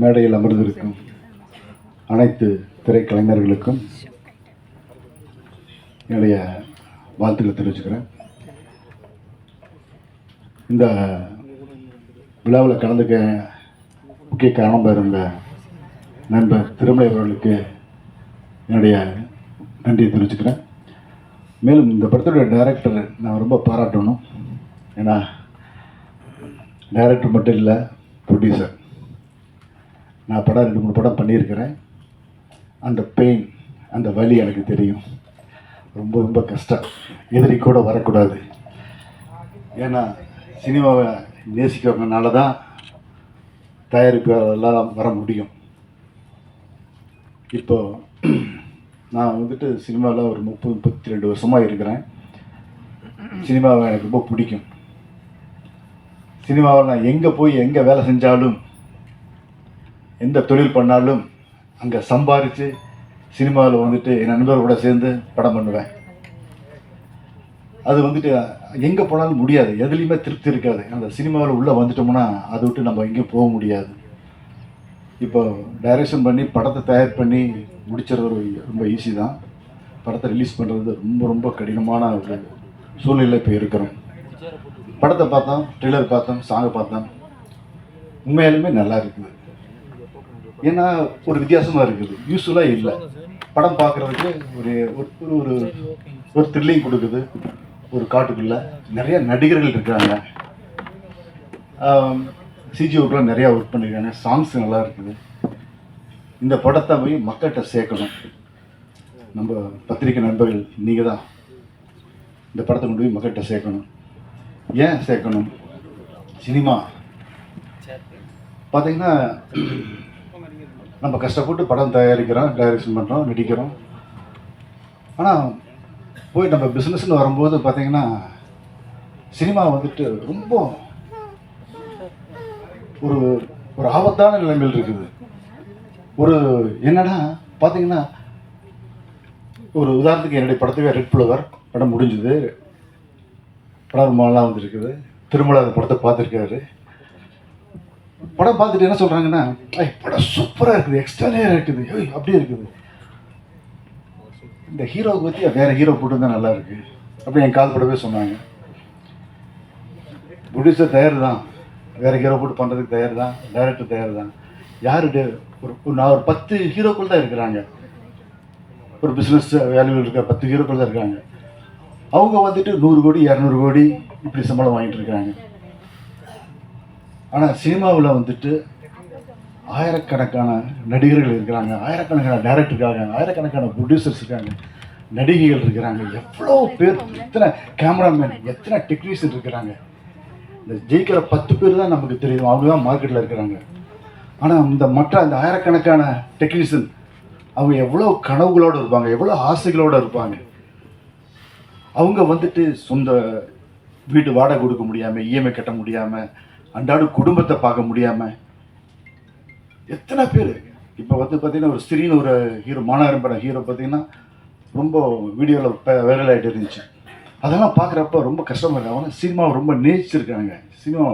மேடையில் அமர்ந்திருக்கும் அனைத்து திரைக்கலைஞர்களுக்கும் என்னுடைய வாழ்த்துக்களை தெரிவிச்சுக்கிறேன். இந்த விழாவில் கலந்துக்க முக்கிய காரணமாக இருந்த நண்பர் திருமலை அவர்களுக்கு என்னுடைய நன்றியை தெரிவிச்சுக்கிறேன். மேலும் இந்த படத்தோட டைரக்டர் நான் ரொம்ப பாராட்டணும். ஏன்னா டைரக்டர் மட்டும் இல்லை ப்ரொடியூசர் நான் படம் ரெண்டு மூணு படம் பண்ணியிருக்கிறேன். அந்த பெயின் அந்த வலி எனக்கு தெரியும். ரொம்ப ரொம்ப கஷ்டம். எதிரி கூட வரக்கூடாது. ஏன்னா சினிமாவை நேசிக்கிறவங்கனால தான் தயாரிப்பாளர்லாம் வர முடியும். இப்போ நான் வந்துட்டு சினிமாவில் ஒரு முப்பது முப்பத்தி ரெண்டு வருஷமாக இருக்கிறேன். சினிமாவை எனக்கு ரொம்ப பிடிக்கும். சினிமாவில் நான் எங்கே போய் எங்கே வேலை செஞ்சாலும் எந்த தொழில் பண்ணாலும் அங்கே சம்பாரித்து சினிமாவில் வந்துட்டு என் நண்பர்களோட சேர்ந்து படம் பண்ணுவேன். அது வந்துட்டு எங்கே போனாலும் முடியாது. எதுலேயுமே திருப்தி இருக்காது. அந்த சினிமாவில் உள்ளே வந்துட்டோம்னா அதை விட்டு நம்ம எங்கேயும் போக முடியாது. இப்போ டைரக்ஷன் பண்ணி படத்தை தயார் பண்ணி முடிச்சுறது ஒரு ரொம்ப ஈஸி தான். படத்தை ரிலீஸ் பண்ணுறது ரொம்ப ரொம்ப கடினமான ஒரு சூழ்நிலை இப்போ இருக்கிறோம். படத்தை பார்த்தோம் ட்ரெய்லர் பார்த்தோம் சாங்கை பார்த்தோம். உண்மையாலுமே நல்லா இருக்குது. ஏன்னா ஒரு வித்தியாசமாக இருக்குது. யூஸ்ஃபுல்லாக இல்லை. படம் பார்க்குறதுக்கு ஒரு ஒரு ஒரு ஒரு த்ரில்லிங் கொடுக்குது. ஒரு காட்டுக்குள்ளே நிறைய நடிகர்கள் இருக்கிறாங்க. சிஜி ஒர்க்லாம் நிறையா ஒர்க் பண்ணியிருக்காங்க. சாங்ஸ் நல்லா இருக்குது. இந்த படத்தை போய் மக்கள்கிட்ட சேர்க்கணும். நம்ம பத்திரிக்கை நண்பர்கள் நீங்கள் தான். இந்த படத்தை கொண்டு போய் மக்கள்கிட்ட சேர்க்கணும். ஏன் சேர்க்கணும்? சினிமா. பார்த்தீங்கன்னா நம்ம கஷ்டப்பட்டு படம் தயாரிக்கிறோம் டைரக்ஷன் பண்ணுறோம் நடிக்கிறோம். ஆனால் போய் நம்ம பிஸ்னஸ்னு வரும்போது பார்த்தீங்கன்னா சினிமா வந்துட்டு ரொம்ப ஒரு ஒரு ஆபத்தான நிலைமையில் இருக்குது. ஒரு என்னன்னா பார்த்தீங்கன்னா ஒரு உதாரணத்துக்கு என்னுடைய படத்துக்கு ரெட் புலவர் படம் முடிஞ்சுது. படம் ரொம்ப நல்லா வந்துருக்குது. திருமலை அந்த படத்தை பார்த்துருக்காரு. படம் பார்த்துட்டு என்ன சொல்கிறாங்கன்னா ஐய் படம் சூப்பராக இருக்குது எக்ஸ்ட்ரானியாக இருக்குது. ஐய் அப்படியே இருக்குது. இந்த ஹீரோவுக்கு பற்றி வேறு ஹீரோ போட்டு நல்லா இருக்குது அப்படி என் கால் படவே சொன்னாங்க. ப்ரொடியூசர் தயார் தான் வேறு ஹீரோ போட்டு பண்ணுறதுக்கு தயார் தான் டைரக்டர் தயார் தான் யாருடைய ஒரு நான் ஒரு பத்து ஹீரோக்கள் தான் இருக்கிறாங்க. ஒரு பிஸ்னஸ் வேல்யூவில் இருக்கிற பத்து ஹீரோக்கள் தான் இருக்காங்க. அவங்க வந்துட்டு நூறு கோடி இரநூறு கோடி இப்படி சம்பளம் வாங்கிட்டு இருக்கிறாங்க. ஆனால் சினிமாவில் வந்துட்டு ஆயிரக்கணக்கான நடிகர்கள் இருக்கிறாங்க. ஆயிரக்கணக்கான டைரக்டர் இருக்காங்க. ஆயிரக்கணக்கான ப்ரொடியூசர்ஸ் இருக்காங்க. நடிகைகள் இருக்கிறாங்க. எவ்வளோ பேர் எத்தனை கேமராமேன் எத்தனை டெக்னீஷியன் இருக்கிறாங்க. இந்த ஜெயிக்கிற பத்து பேர் தான் நமக்கு தெரியும். அவங்க தான் மார்க்கெட்டில் இருக்கிறாங்க. ஆனால் இந்த மற்ற அந்த ஆயிரக்கணக்கான டெக்னீஷியன் அவங்க எவ்வளோ கனவுகளோடு இருப்பாங்க. எவ்வளோ ஆசைகளோடு இருப்பாங்க. அவங்க வந்துட்டு சொந்த வீட்டு வாடகை கொடுக்க முடியாமல் இஎம்ஐ கட்ட முடியாமல் அன்றாடம் குடும்பத்தை பார்க்க முடியாமல் எத்தனை பேர்? இப்போ வந்து பார்த்தீங்கன்னா ஒரு ஸ்திரீன்னு ஒரு ஹீரோ மாநகரம் படம் ஹீரோ பார்த்தீங்கன்னா ரொம்ப வீடியோவில் வைரல் ஆகிட்டு இருந்துச்சு. அதெல்லாம் பார்க்குறப்ப ரொம்ப கஷ்டமாக இருக்கு. அவங்க சினிமாவை ரொம்ப நேசிச்சிருக்காங்க. சினிமா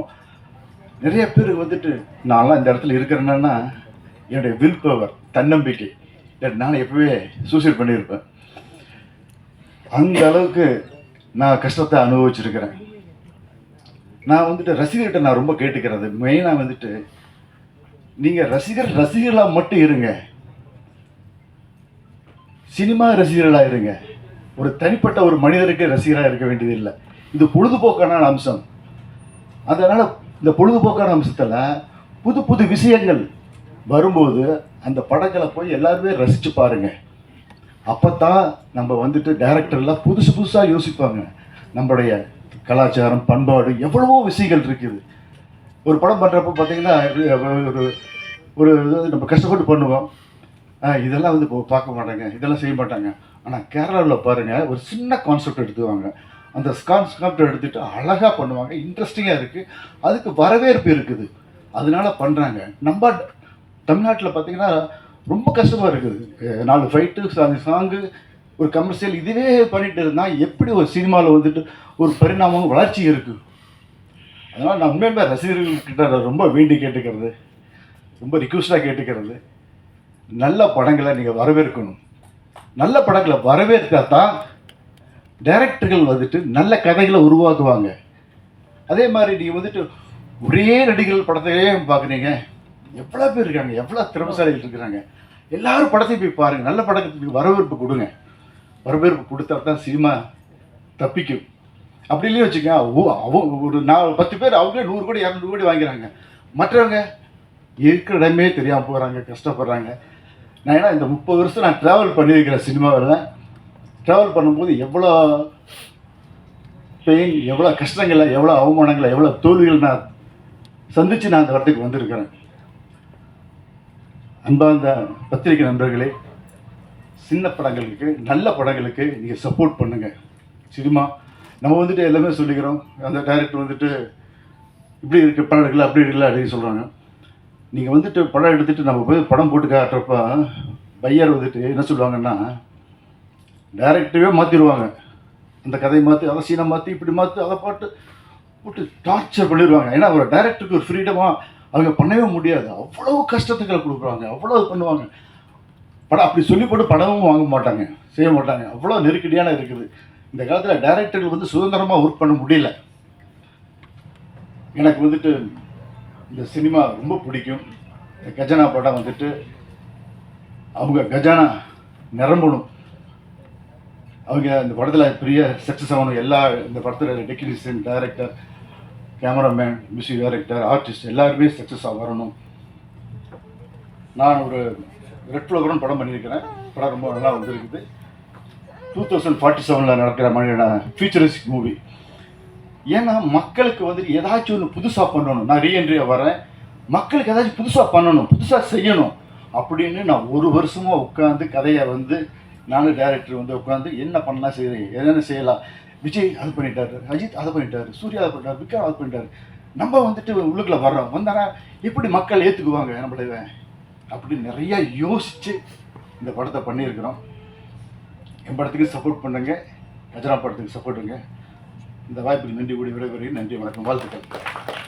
நிறைய பேர் வந்துட்டு நான்லாம் இந்த இடத்துல இருக்கிறேன்னா என்னுடைய வில் பவர் தன்னம்பிக்கை நான் எப்பவே சூசைட் பண்ணியிருப்பேன். அந்த அளவுக்கு நான் கஷ்டத்தை அனுபவிச்சிருக்கிறேன். நான் வந்துட்டு ரசிகர்கிட்ட நான் ரொம்ப கேட்டுக்கிறது. மெயினாக வந்துட்டு நீங்கள் ரசிகர் ரசிகர்களாக மட்டும் இருங்க. சினிமா ரசிகர்களாக இருங்க. ஒரு தனிப்பட்ட ஒரு மனிதருக்கு ரசிகராக இருக்க வேண்டியது இல்லை இது பொழுதுபோக்கான அம்சம். அதனால் இந்த பொழுதுபோக்கான அம்சத்தில் புது புது விஷயங்கள் வரும்போது அந்த படங்களை போய் எல்லாருமே ரசித்து பாருங்கள் அப்போ தான் நம்ம வந்துட்டு டைரக்டர்லாம் புதுசு புதுசாக யோசிப்பாங்க. நம்மளுடைய கலாச்சாரம் பண்பாடு எவ்வளவோ விஷயங்கள் இருக்குது. ஒரு படம் பண்ணுறப்ப பார்த்தீங்கன்னா ஒரு ஒரு இது நம்ம கஷ்டப்பட்டு பண்ணுவோம். இதெல்லாம் வந்து இப்போ பார்க்க மாட்டாங்க. இதெல்லாம் செய்ய மாட்டாங்க. ஆனால் கேரளாவில் பாருங்கள் ஒரு சின்ன கான்செப்ட் எடுத்துவாங்க அந்த கான்செப்ட் எடுத்துகிட்டு அழகாக பண்ணுவாங்க. இன்ட்ரெஸ்டிங்காக இருக்குது அதுக்கு வரவேற்பு இருக்குது. அதனால பண்ணுறாங்க நம்ம தமிழ்நாட்டில் பார்த்தீங்கன்னா ரொம்ப கஷ்டமாக இருக்குது. நாலு ஃபைட்டு சாங்கு ஒரு கமர்ஷியல் இதுவே பண்ணிட்டு இருந்தால் எப்படி ஒரு சினிமாவில் வந்துட்டு ஒரு பரிணாமம் வளர்ச்சி இருக்குது அதனால் நான் உண்மையுமே ரசிகர்கள்கிட்ட ரொம்ப வேண்டி கேட்டுக்கிறது ரொம்ப ரிக்வஸ்டாக கேட்டுக்கிறது. நல்ல படங்களை நீங்கள் வரவேற்கணும். நல்ல படங்களை வரவேற்றா தான் டைரக்டர்கள் வந்துட்டு நல்ல கதைகளை உருவாக்குவாங்க. அதே மாதிரி நீங்கள் வந்துட்டு ஒரே நடிகர்கள் படத்தையே பார்க்குறீங்க எவ்வளோ பேர் இருக்காங்க? எவ்வளோ திறமசாலிகள் இருக்கிறாங்க? எல்லாரும் படத்தையும் போய் பாருங்கள் நல்ல படத்துக்கு வரவேற்பு கொடுங்க. வரவேற்பு கொடுத்தா தான் சினிமா தப்பிக்கும். அப்படி இல்லையே வச்சுக்க அவங்க ஒரு நாலு பத்து பேர் அவங்களே நூறு கோடி இரநூறு கோடி வாங்கிறாங்க. மற்றவங்க இருக்கிற இடமே தெரியாமல் போகிறாங்க கஷ்டப்படுறாங்க. நான் ஏன்னா இந்த முப்பது வருஷம் நான் ட்ராவல் பண்ணியிருக்கிறேன் சினிமாவில் ட்ராவல் பண்ணும்போது எவ்வளோ பெயின் எவ்வளோ கஷ்டங்களை எவ்வளோ அவமானங்களை எவ்வளோ தோல்விகள் நான் சந்தித்து நான் அந்த இடத்துக்கு வந்திருக்கிறேன். அன்பார்ந்த பத்திரிகை நண்பர்களே சின்ன படங்களுக்கு நல்ல படங்களுக்கு நீங்கள் சப்போர்ட் பண்ணுங்கள் சினிமா நம்ம வந்துட்டு எல்லாமே சொல்லிக்கிறோம். அந்த டைரக்டர் வந்துட்டு இப்படி இருக்க படம் எடுக்கல அப்படி எடுக்கல அப்படின்னு சொல்கிறாங்க நீங்கள் வந்துட்டு படம் எடுத்துகிட்டு நம்ம போய் படம் போட்டு காட்டுறப்ப பையர் வந்துட்டு என்ன சொல்லுவாங்கன்னா டைரக்டரே மாற்றிடுவாங்க அந்த கதையை மாற்றி அதை சீனை மாற்றி இப்படி மாற்றி அதை பாட்டு போட்டு டார்ச்சர் பண்ணிடுவாங்க. ஏன்னா ஒரு டைரக்டருக்கு ஒரு ஃப்ரீடமாக அவங்க பண்ணவே முடியாது. அவ்வளோ கஷ்டத்துக்களை கொடுக்குறாங்க. அவ்வளோ பண்ணுவாங்க. படம் அப்படி சொல்லி போட்டு படமும் வாங்க மாட்டாங்க செய்ய மாட்டாங்க. அவ்வளோ நெருக்கடியான இருக்குது. இந்த காலத்தில் டைரக்டர்கள் வந்து சுதந்திரமாக ஒர்க் பண்ண முடியல. எனக்கு வந்துட்டு இந்த சினிமா ரொம்ப பிடிக்கும். இந்த கஜானா படம் வந்துட்டு அவங்க கஜானா நிரம்பணும். அவங்க இந்த படத்தில் பெரிய சக்ஸஸ் ஆகணும் எல்லா இந்த படத்தில் technician director cameraman music director artist எல்லாருமே சக்ஸஸ் வரணும். நான் ஒரு ரெட் ப்ரோக்ராம் படம் பண்ணியிருக்கிறேன். படம் ரொம்ப நல்லா வந்துருக்குது. டூ தௌசண்ட் ஃபார்ட்டி செவனில் நடக்கிற மாதிரியான ஃபியூச்சரிஸ்டிக் மூவி ஏன்னா மக்களுக்கு வந்து ஏதாச்சும் ஒன்று புதுசாக பண்ணணும். நான் ரீஎன்ட்ரியாக வரேன் மக்களுக்கு ஏதாச்சும் புதுசாக பண்ணணும் புதுசாக செய்யணும் அப்படின்னு நான் ஒரு வருஷமாக உட்காந்து கதையை வந்து நானும் டேரக்டர் வந்து உட்காந்து என்ன பண்ணலாம் செய்யறேன் என்னென்ன செய்யலாம். விஜய் அது பண்ணிட்டாரு அஜித் அதை பண்ணிட்டாரு சூர்யா அதை பண்ணிட்டாரு விக்ரம் அது பண்ணிட்டாரு. நம்ம வந்துட்டு உள்ளுக்குள்ளே வர்றோம். வந்தானா எப்படி மக்கள் ஏற்றுக்குவாங்க நம்மள அப்படி நிறைய யோசித்து இந்த படத்தை பண்ணியிருக்கிறோம். என் படத்துக்கு சப்போர்ட் பண்ணுங்க. கஜரா படத்துக்கு சப்போர்ட்டுங்க இந்த வாய்ப்புக்கு நன்றி கூடி விடைபெறுகிறேன். நன்றி வணக்கம். வாழ்த்துக்கள்.